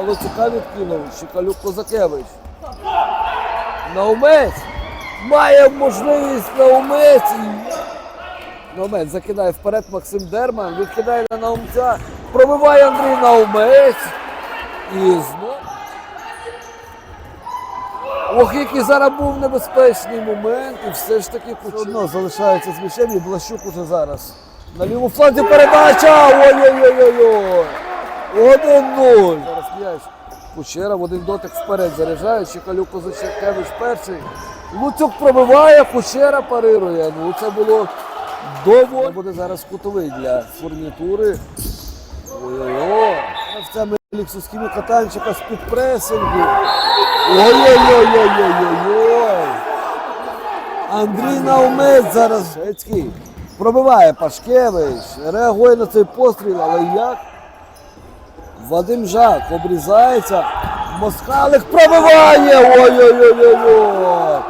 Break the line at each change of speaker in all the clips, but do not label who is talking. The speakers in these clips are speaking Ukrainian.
Луцюка відкинув. Щекалюк Козакевич. Наумець. Має можливість Наумець. Наумець закидає вперед Максим Дерман. Відкидає на Наумця. Пробиває Андрій Наумець. І знову. Ох, який зараз був небезпечний момент, і все ж таки Кучино залишається з м'ячем, і Блащук уже зараз. На лівому фланзі передача! Ой-ой-ой-ой-ой! 1-0. Зараз м'яч. В один дотик вперед заряджає. Чекалюк Козачевич перший. Луцюк пробиває, Кучера парирує. Ну це було доволі. Буде зараз кутовий для фурнітури. Ой-ой-ой. Гравцями ліксовськими катанчика з підпресингу. Ой-ой-ой-ой-ой-ой-ой. Андрій Наумець зараз Шецький. Пробиває Пашкевич. Реагує на цей постріл, але як? Вадим Жак обрізається. Москалик пробиває! Ой-ой-ой-ой-ой!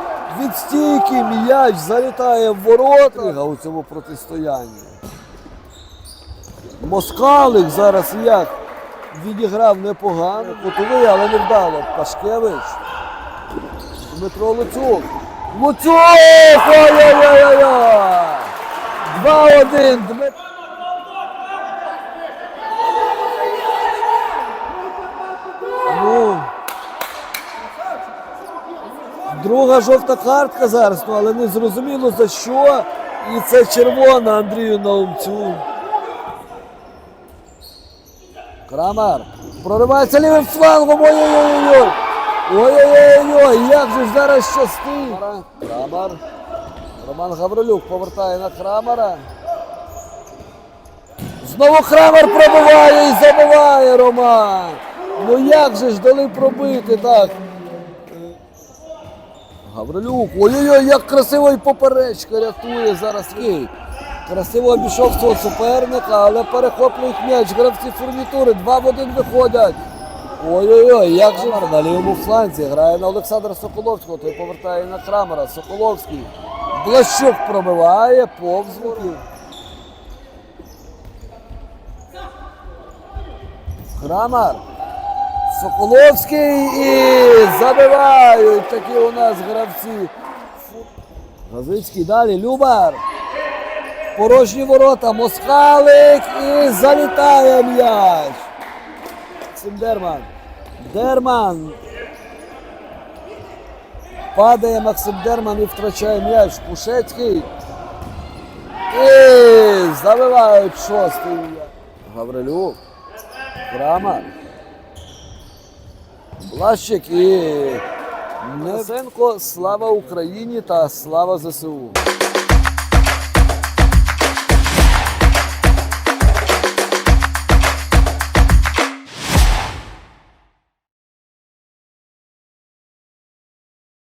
Від стійки м'яч залітає в ворота у цьому протистоянні. Москалик зараз як відіграв непогано, кутовий, але не вдало. Пашкевич. Дмитро Луцюк. Луцюк! Ой-ой-ой-ой! 2-1. Дмитро. Ну, друга жовта картка зараз, ну, але не зрозуміло за що. І це червона Андрію Наумцю. Крамар. Проривається лівим флангом. Ой-ой-ой. Ой-ой-ой. Як же зараз щастить. Крамар. Роман Гаврилюк повертає на Крамара. Знову Крамер пробиває і забиває Роман. Ну як же ж дали пробити так? Гаврилюк. Ой-ой-ой, як красиво і поперечка рятує зараз Київ. Красиво обійшов свого суперника, але перехоплюють м'яч. Гравці фурнітури. Два в один виходять. Ой-ой-ой, як же на лівому фланзі. Грає на Олександра Соколовського, той повертає на Крамера. Соколовський. Блащук пробиває повз воріт. Крамер. Соколовський і забивають такі у нас гравці. Газицький далі. Любар. Порожні ворота. Москалик і залітає м'яч. Максим Дерман. Дерман. Падає Максим Дерман і втрачає м'яч. Пушецький. І забивають шостий. Гаврилюк. Крамар. Блащик і Несенко. Слава Україні та слава ЗСУ.